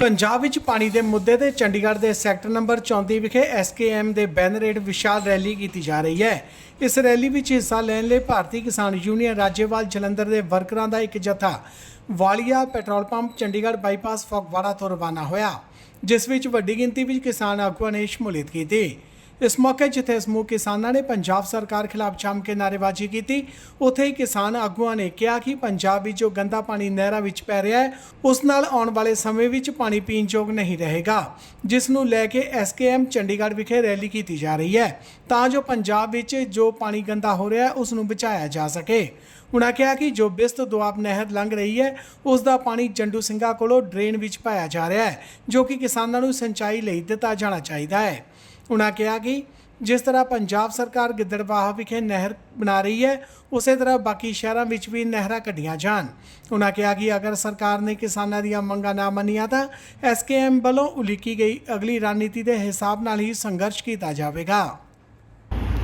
ਪੰਜਾਬ ਵਿੱਚ ਪਾਣੀ ਦੇ ਮੁੱਦੇ ਤੇ ਚੰਡੀਗੜ੍ਹ ਦੇ ਸੈਕਟਰ ਨੰਬਰ 34 ਵਿਖੇ ਐਸਕੇਐਮ ਦੇ ਬੈਨਰ ਹੇਠ ਵਿਸ਼ਾਲ ਰੈਲੀ ਕੀਤੀ ਜਾ ਰਹੀ ਹੈ। ਇਸ ਰੈਲੀ ਵਿੱਚ ਹਿੱਸਾ ਲੈਣ ਲਈ ਭਾਰਤੀ ਕਿਸਾਨ ਯੂਨੀਅਨ ਰਾਜੇਵਾਲ ਜਲੰਧਰ ਦੇ ਵਰਕਰਾਂ ਦਾ ਇੱਕ ਜਥਾ, Walia petrol pump Chandigarh bypass Phagwara ਤੋਂ ਰਵਾਨਾ ਹੋਇਆ, ਜਿਸ ਵਿੱਚ ਵੱਡੀ ਗਿਣਤੀ ਵਿੱਚ ਕਿਸਾਨ ਆਗੂਆਂ ਨੇ ਸ਼ਮੂਲੀਅਤ ਕੀਤੀ। ਇਸ ਮੌਕੇ ਜਿੱਥੇ ਸਮੂਹ ਕਿਸਾਨਾਂ ਨੇ ਪੰਜਾਬ ਸਰਕਾਰ ਖਿਲਾਫ ਜੰਮ ਕੇ ਨਾਅਰੇਬਾਜ਼ੀ ਕੀਤੀ, ਉੱਥੇ ਹੀ ਕਿਸਾਨ ਆਗੂਆਂ ਨੇ ਕਿਹਾ ਕਿ ਪੰਜਾਬ ਵਿੱਚ ਜੋ ਗੰਦਾ ਪਾਣੀ ਨਹਿਰਾਂ ਵਿੱਚ ਪੈ ਰਿਹਾ ਹੈ, ਉਸ ਨਾਲ ਆਉਣ ਵਾਲੇ ਸਮੇਂ ਵਿੱਚ ਪਾਣੀ ਪੀਣ ਯੋਗ ਨਹੀਂ ਰਹੇਗਾ, ਜਿਸ ਨੂੰ ਲੈ ਕੇ ਐਸਕੇਐਮ ਚੰਡੀਗੜ੍ਹ ਵਿਖੇ ਰੈਲੀ ਕੀਤੀ ਜਾ ਰਹੀ ਹੈ, ਤਾਂ ਜੋ ਪੰਜਾਬ ਵਿੱਚ ਜੋ ਪਾਣੀ ਗੰਦਾ ਹੋ ਰਿਹਾ ਹੈ, ਉਸ ਨੂੰ ਬਚਾਇਆ ਜਾ ਸਕੇ। ਉਨ੍ਹਾਂ ਕਿਹਾ ਕਿ ਜੋ ਬਿਸਤ ਦੁਆਬ ਨਹਿਰ ਲੰਘ ਰਹੀ ਹੈ, ਉਸ ਦਾ ਪਾਣੀ ਜੰਡੂ ਸਿੰਘਾ ਕੋਲੋਂ ਡਰੇਨ ਵਿੱਚ ਪਾਇਆ ਜਾ ਰਿਹਾ ਹੈ, ਜੋ ਕਿ ਕਿਸਾਨਾਂ ਨੂੰ ਸਿੰਚਾਈ ਲਈ ਦਿੱਤਾ ਜਾਣਾ ਚਾਹੀਦਾ ਹੈ। ਉਨ੍ਹਾਂ ਕਿਹਾ ਕਿ ਜਿਸ ਤਰ੍ਹਾਂ ਪੰਜਾਬ ਸਰਕਾਰ ਗਿੱਦੜਬਾਹਾ ਵਿਖੇ ਨਹਿਰ ਬਣਾ ਰਹੀ ਹੈ, ਉਸੇ ਤਰ੍ਹਾਂ ਬਾਕੀ ਸ਼ਹਿਰਾਂ ਵਿੱਚ ਵੀ ਨਹਿਰਾਂ ਕੱਢੀਆਂ ਜਾਣ। ਉਹਨਾਂ ਕਿਹਾ ਕਿ ਅਗਰ ਸਰਕਾਰ ਨੇ ਕਿਸਾਨਾਂ ਦੀਆਂ ਮੰਗਾਂ ਨਾ ਮੰਨੀਆਂ ਤਾਂ ਐਸਕੇਐਮ ਵੱਲੋਂ ਉਲੀਕੀ ਗਈ ਅਗਲੀ ਰਣਨੀਤੀ ਦੇ ਹਿਸਾਬ ਨਾਲ ਹੀ ਸੰਘਰਸ਼ ਕੀਤਾ ਜਾਵੇਗਾ।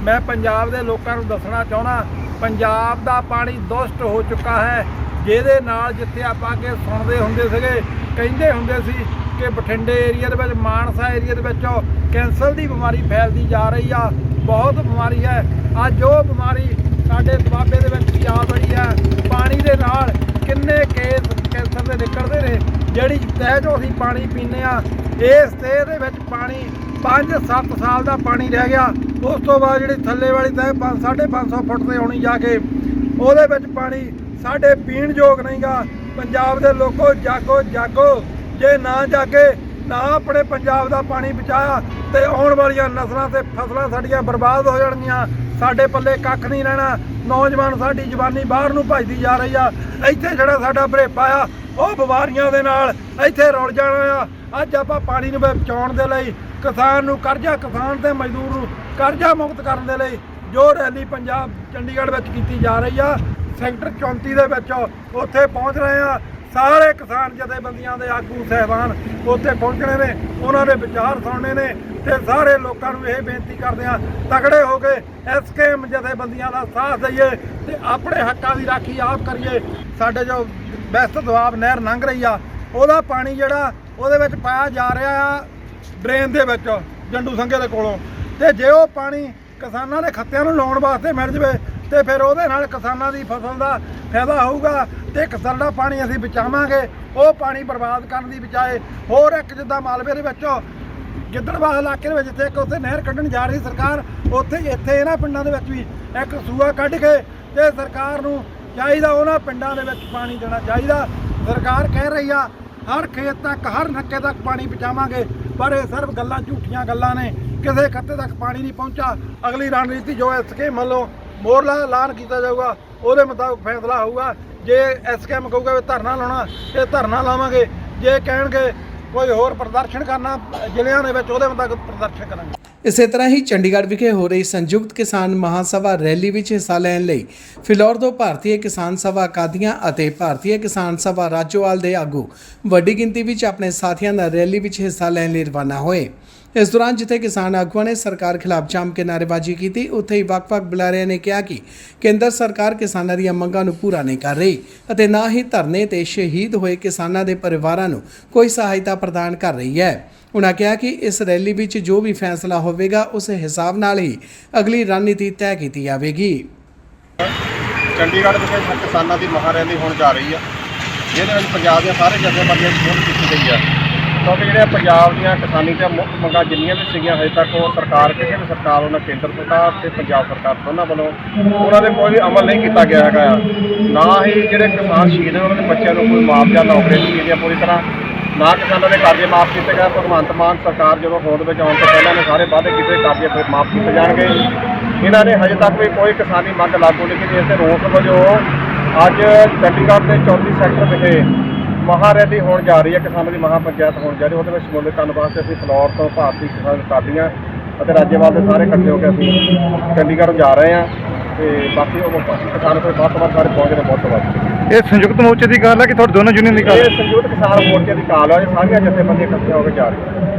ਮੈਂ ਪੰਜਾਬ ਦੇ ਲੋਕਾਂ ਨੂੰ ਦੱਸਣਾ ਚਾਹਣਾ ਪੰਜਾਬ ਦਾ ਪਾਣੀ ਦੁਸ਼ਟ ਹੋ ਚੁੱਕਾ ਹੈ। ਜਿਹਦੇ ਨਾਲ ਜਿੱਥੇ ਆਪਾਂ ਅੱਗੇ ਸੁਣਦੇ ਹੁੰਦੇ ਸੀਗੇ, ਕਹਿੰਦੇ ਹੁੰਦੇ ਸੀ ਕਿ ਬਠਿੰਡੇ ਏਰੀਆ ਦੇ ਵਿੱਚ, ਮਾਨਸਾ ਏਰੀਆ ਦੇ ਵਿੱਚ ਕੈਂਸਰ ਦੀ ਬਿਮਾਰੀ ਫੈਲਦੀ ਜਾ ਰਹੀ ਆ, ਬਹੁਤ ਬਿਮਾਰੀ ਹੈ। ਅੱਜ ਉਹ ਬਿਮਾਰੀ ਸਾਡੇ ਦੁਆਬੇ ਦੇ ਵਿੱਚ ਵੀ ਆ ਰਹੀ ਹੈ। ਪਾਣੀ ਦੇ ਨਾਲ ਕਿੰਨੇ ਕੇਸ ਕੈਂਸਰ ਦੇ ਨਿਕਲਦੇ ਨੇ, ਜਿਹੜੀ ਤਹਿ ਜੋ ਅਸੀਂ ਪਾਣੀ ਪੀਂਦੇ ਆ ਇਸ ਤਹਿ ਦੇ ਵਿੱਚ ਪਾਣੀ 5-7 ਸਾਲ ਦਾ ਪਾਣੀ ਰਹਿ ਗਿਆ। ਉਸ ਤੋਂ ਬਾਅਦ ਜਿਹੜੀ ਥੱਲੇ ਵਾਲੀ ਤਹਿ 5-550 ਫੁੱਟ ਤੇ ਆਉਣੀ ਜਾ ਕੇ, ਉਹਦੇ ਵਿੱਚ ਪਾਣੀ ਸਾਡੇ ਪੀਣ ਯੋਗ ਨਹੀਂਗਾ। ਪੰਜਾਬ ਦੇ ਲੋਕੋ, ਜਾਗੋ ਜਾਗੋ। ਜੇ ਨਾ ਜਾਗੇ, ਨਾ ਆਪਣੇ ਪੰਜਾਬ ਦਾ ਪਾਣੀ ਬਚਾਇਆ, ਤੇ ਆਉਣ ਵਾਲੀਆਂ ਨਸਲਾਂ ਤੇ ਫਸਲਾਂ ਸਾਡੀਆਂ ਬਰਬਾਦ ਹੋ ਜਾਣਗੀਆਂ। ਸਾਡੇ ਪੱਲੇ ਕੱਖ ਨਹੀਂ ਰਹਿਣਾ। ਨੌਜਵਾਨ ਸਾਡੀ ਜਵਾਨੀ ਬਾਹਰ ਨੂੰ ਭੱਜਦੀ ਜਾ ਰਹੀ ਆ। ਇੱਥੇ ਜਿਹੜਾ ਸਾਡਾ ਭਰੇਪਾ ਆ, ਉਹ ਬਿਮਾਰੀਆਂ ਦੇ ਨਾਲ ਇੱਥੇ ਰੁਲ ਜਾਣਾ ਆ। ਅੱਜ ਆਪਾਂ ਪਾਣੀ ਨੂੰ ਬਚਾਉਣ ਦੇ ਲਈ ਕਿਸਾਨ ਨੂੰ ਕਰਜ਼ਾ, ਕਿਸਾਨ ਤੇ ਮਜ਼ਦੂਰ ਨੂੰ ਕਰਜ਼ਾ ਮੁਕਤ ਕਰਨ ਦੇ ਲਈ ਜੋ ਰੈਲੀ ਪੰਜਾਬ ਚੰਡੀਗੜ੍ਹ ਵਿੱਚ ਕੀਤੀ ਜਾ ਰਹੀ ਆ, ਸੈਕਟਰ 34 ਦੇ ਵਿੱਚ ਉੱਥੇ ਪਹੁੰਚ ਰਹੇ ਆ। ਸਾਰੇ ਕਿਸਾਨ ਜਥੇਬੰਦੀਆਂ ਦੇ ਆਗੂ ਸਹਿਬਾਨ ਉੱਥੇ ਪਹੁੰਚਣੇ ਨੇ, ਉਹਨਾਂ ਦੇ ਵਿਚਾਰ ਸੁਣਨੇ ਨੇ ਤੇ ਸਾਰੇ ਲੋਕਾਂ ਨੂੰ ਇਹ ਬੇਨਤੀ ਕਰਦੇ ਆ ਤਗੜੇ ਹੋ ਕੇ ਐਸਕੇਐਮ ਜਥੇਬੰਦੀਆਂ ਦਾ ਸਾਥ ਦਈਏ ਤੇ ਆਪਣੇ ਹੱਕਾਂ ਦੀ ਰਾਖੀ ਆਪ ਕਰੀਏ। ਸਾਡੇ ਜੋ ਬੈਸਟ ਦੁਆਬ ਨਹਿਰ ਲੰਘ ਰਹੀ ਆ, ਉਹਦਾ ਪਾਣੀ ਜਿਹੜਾ ਉਹਦੇ ਵਿੱਚ ਪਾਇਆ ਜਾ ਰਿਹਾ ਆ, ਡਰੇਨ ਦੇ ਵਿੱਚ, ਜੰਡੂ ਸੰਘੇ ਦੇ ਕੋਲੋਂ। ਤੇ ਜੇ ਉਹ ਪਾਣੀ ਕਿਸਾਨਾਂ ਦੇ ਖੱਤਿਆਂ ਨੂੰ ਲਾਉਣ ਵਾਸਤੇ ਮਿਲ ਜਵੇ ਤੇ ਫਿਰ ਉਹਦੇ ਨਾਲ ਕਿਸਾਨਾਂ ਦੀ ਫਸਲ ਦਾ ਫਾਇਦਾ ਹੋਊਗਾ ਤੇ ਕਿਸਾਨ ਦਾ ਪਾਣੀ ਅਸੀਂ ਬਚਾਵਾਂਗੇ, ਉਹ ਪਾਣੀ ਬਰਬਾਦ ਕਰਨ ਦੀ ਬਜਾਏ ਹੋਰ ਇੱਕ ਜਿੱਦਾਂ ਮਾਲਵੇ ਦੇ ਵਿੱਚੋਂ ਗਿੱਦੜਬਾਹ ਇਲਾਕੇ ਦੇ ਵਿੱਚ ਜਿੱਥੇ ਇੱਕ ਉੱਥੇ ਨਹਿਰ ਕੱਢਣ ਜਾ ਰਹੀ ਸਰਕਾਰ, ਉੱਥੇ ਇੱਥੇ ਇਹਨਾਂ ਪਿੰਡਾਂ ਦੇ ਵਿੱਚ ਵੀ ਇੱਕ ਸੂਆ ਕੱਢ ਕੇ ਤੇ ਸਰਕਾਰ ਨੂੰ ਚਾਹੀਦਾ ਉਹਨਾਂ ਪਿੰਡਾਂ ਦੇ ਵਿੱਚ ਪਾਣੀ ਦੇਣਾ ਚਾਹੀਦਾ। ਸਰਕਾਰ ਕਹਿ ਰਹੀ ਆ, ਹਰ ਖੇਤ ਤੱਕ, ਹਰ ਨੱਕੇ ਤੱਕ ਪਾਣੀ ਪਹੁੰਚਾਵਾਂਗੇ ਪਰ ਇਹ ਸਿਰਫ ਗੱਲਾਂ, ਝੂਠੀਆਂ ਗੱਲਾਂ ਨੇ। ਕਿਸੇ ਖੱਤੇ ਤੱਕ ਪਾਣੀ ਨਹੀਂ ਪਹੁੰਚਾ ਅਗਲੀ ਰਣਨੀਤੀ ਜੋ ਐਸਕੇਮ ਵੱਲੋਂ ਮੋਰਲਾ ਐਲਾਨ ਕੀਤਾ ਜਾਊਗਾ, ਉਹਦੇ ਮੁਤਾਬਕ ਫੈਸਲਾ ਹੋਊਗਾ। ਜੇ ਐਸਕੇਮ ਕਹੂਗਾ ਵੀ ਧਰਨਾ ਲਾਉਣਾ, ਤੇ ਧਰਨਾ ਲਾਵਾਂਗੇ। ਜੇ ਕਹਿਣਗੇ ਕੋਈ ਹੋਰ ਪ੍ਰਦਰਸ਼ਨ ਕਰਨਾ, ਜ਼ਿਲ੍ਹਿਆਂ ਦੇ ਵਿੱਚ ਉਹਦੇ ਮੁਤਾਬਕ ਪ੍ਰਦਰਸ਼ਨ ਕਰਾਂਗੇ। ਇਸੇ ਤਰ੍ਹਾਂ ਹੀ ਚੰਡੀਗੜ੍ਹ ਵਿਖੇ ਹੋ ਰਹੀ ਸੰਯੁਕਤ ਕਿਸਾਨ ਮਹਾਸਭਾ ਰੈਲੀ ਵਿੱਚ ਹਿੱਸਾ ਲੈਣ ਲਈ ਫਿਲੌਰ ਤੋਂ ਭਾਰਤੀ ਕਿਸਾਨ ਸਭਾ ਕਾਦੀਆਂ ਅਤੇ ਭਾਰਤੀ ਕਿਸਾਨ ਸਭਾ ਰਾਜੋਵਾਲ ਦੇ ਆਗੂ ਵੱਡੀ ਗਿਣਤੀ ਵਿੱਚ ਆਪਣੇ ਸਾਥੀਆਂ ਨਾਲ ਰੈਲੀ ਵਿੱਚ ਹਿੱਸਾ ਲੈਣ ਲਈ ਰਵਾਨਾ ਹੋਏ। ਇਸ ਦੌਰਾਨ ਜਿੱਥੇ ਕਿਸਾਨ ਆਗੂਆਂ ਨੇ ਸਰਕਾਰ ਖਿਲਾਫ ਜੰਮ ਕੇ ਨਾਅਰੇਬਾਜ਼ੀ ਕੀਤੀ, ਉੱਥੇ ਹੀ ਵੱਖ-ਵੱਖ ਬੁਲਾਰਿਆਂ ਨੇ ਕਿਹਾ ਕਿ ਕੇਂਦਰ ਸਰਕਾਰ ਕਿਸਾਨਾਂ ਦੀਆਂ ਮੰਗਾਂ ਨੂੰ ਪੂਰਾ ਨਹੀਂ ਕਰ ਰਹੀ ਅਤੇ ਨਾ ਹੀ ਧਰਨੇ ਤੇ ਸ਼ਹੀਦ ਹੋਏ ਕਿਸਾਨਾਂ ਦੇ ਪਰਿਵਾਰਾਂ ਨੂੰ ਕੋਈ ਸਹਾਇਤਾ ਪ੍ਰਦਾਨ ਕਰ ਰਹੀ ਹੈ। ਉਨ੍ਹਾਂ ਕਿਹਾ ਕਿ ਇਸ ਰੈਲੀ ਵਿੱਚ ਜੋ ਵੀ ਫੈਸਲਾ ਹੋਵੇਗਾ, ਉਸ ਹਿਸਾਬ ਨਾਲ ਹੀ ਅਗਲੀ ਰਣਨੀਤੀ ਤੈਅ ਕੀਤੀ ਜਾਵੇਗੀ। ਚੰਡੀਗੜ੍ਹ ਵਿਖੇ ਕਿਸਾਨਾਂ ਦੀ ਮਹਾਰੈਲੀ ਹੋਣ ਜਾ ਰਹੀ ਆ ਜਿਹਦੇ ਵਿੱਚ ਪੰਜਾਬ ਦੀਆਂ ਸਾਰੇ ਜਥੇਬੰਦੀਆਂ ਦੀ ਕੀਤੀ ਗਈ ਆ ਕਿਉਂਕਿ ਜਿਹੜੇ ਪੰਜਾਬ ਦੀਆਂ ਕਿਸਾਨੀ ਤੇ ਮੁੱਖ ਮੰਗਾਂ ਜਿੰਨੀਆਂ ਵੀ ਸੀਗੀਆਂ ਹਜੇ ਤੱਕ ਉਹ ਸਰਕਾਰ ਕਿਸੇ ਵੀ ਸਰਕਾਰ ਉਹਨਾਂ ਕੇਂਦਰ ਸਰਕਾਰ ਤੇ ਪੰਜਾਬ ਸਰਕਾਰ ਦੋਨਾਂ ਵੱਲੋਂ ਉਹਨਾਂ ਦੇ ਕੋਈ ਵੀ ਅਮਲ ਨਹੀਂ ਕੀਤਾ ਗਿਆ ਹੈਗਾ ਆ। ਨਾ ਹੀ ਜਿਹੜੇ ਕਿਸਾਨ ਸ਼ਹੀਦ ਹੋਏ ਉਹਨਾਂ ਦੇ ਬੱਚਿਆਂ ਨੂੰ ਕੋਈ ਮੁਆਵਜ਼ਾ ਨੌਕਰੀ ਨਹੀਂ ਮਿਲਿਆ ਪੂਰੀ ਤਰ੍ਹਾਂ, ਨਾ ਕਿਸਾਨਾਂ ਦੇ ਕਰਜ਼ੇ ਮਾਫ ਕੀਤੇ ਗਏ। ਭਗਵੰਤ ਮਾਨ ਸਰਕਾਰ ਜਦੋਂ ਹੋਂਦ ਵਿੱਚ ਆਉਣ ਤੋਂ ਪਹਿਲਾਂ ਨੇ ਸਾਰੇ ਵਾਅਦੇ ਕੀਤੇ ਕਰਜ਼ੇ ਫਿਰ ਮਾਫ ਕੀਤੇ ਜਾਣਗੇ। ਇਹਨਾਂ ਨੇ ਹਜੇ ਤੱਕ ਵੀ ਕੋਈ ਕਿਸਾਨੀ ਮੰਗ ਲਾਗੂ ਨਹੀਂ ਕੀਤੀ। ਇਸ ਦੇ ਰੋਸ ਵਜੋਂ ਅੱਜ ਚੰਡੀਗੜ੍ਹ ਦੇ 34 ਸੈਕਟਰ ਵਿਖੇ ਮਹਾਰੈਲੀ ਹੋਣ ਜਾ ਰਹੀ ਹੈ ਕਿਸਾਨਾਂ ਦੀ ਮਹਾ ਪੰਚਾਇਤ ਹੋਣ ਜਾ ਰਹੀ ਉਹਦੇ ਵਿੱਚ ਸ਼ਮੂਲੀਅਤ ਕਰਨ ਵਾਸਤੇ ਅਸੀਂ ਫਲੋਰ ਤੋਂ ਭਾਰਤੀ ਕਿਸਾਨ ਕਾਦੀਆਂ ਅਤੇ ਰਾਜੇਵਾਲ ਦੇ ਸਾਰੇ ਇਕੱਠੇ ਹੋ ਕੇ ਅਸੀਂ ਚੰਡੀਗੜ੍ਹ ਜਾ ਰਹੇ ਹਾਂ ਤੇ ਬਾਕੀ ਉਹ ਕਿਸਾਨ ਕੋਈ ਵੱਧ ਤੋਂ ਵੱਧ ਸਾਰੇ ਪਹੁੰਚ ਰਹੇ ਬਹੁਤ ਤੋਂ ਵੱਧ। ਇਹ ਸੰਯੁਕਤ ਮੋਰਚੇ ਦੀ ਗੱਲ ਹੈ ਕਿ ਤੁਹਾਡੇ ਦੋਨੋਂ ਯੂਨੀਅਨ ਦੀ ਇਹ ਸੰਯੁਕਤ ਕਿਸਾਨ ਮੋਰਚੇ ਦੀ ਕਾਲ ਹੈ ਸਾਰੀਆਂ ਜਥੇਬੰਦੀਆਂ ਇਕੱਠੀਆਂ ਹੋ ਕੇ ਜਾ ਰਹੀਆਂ।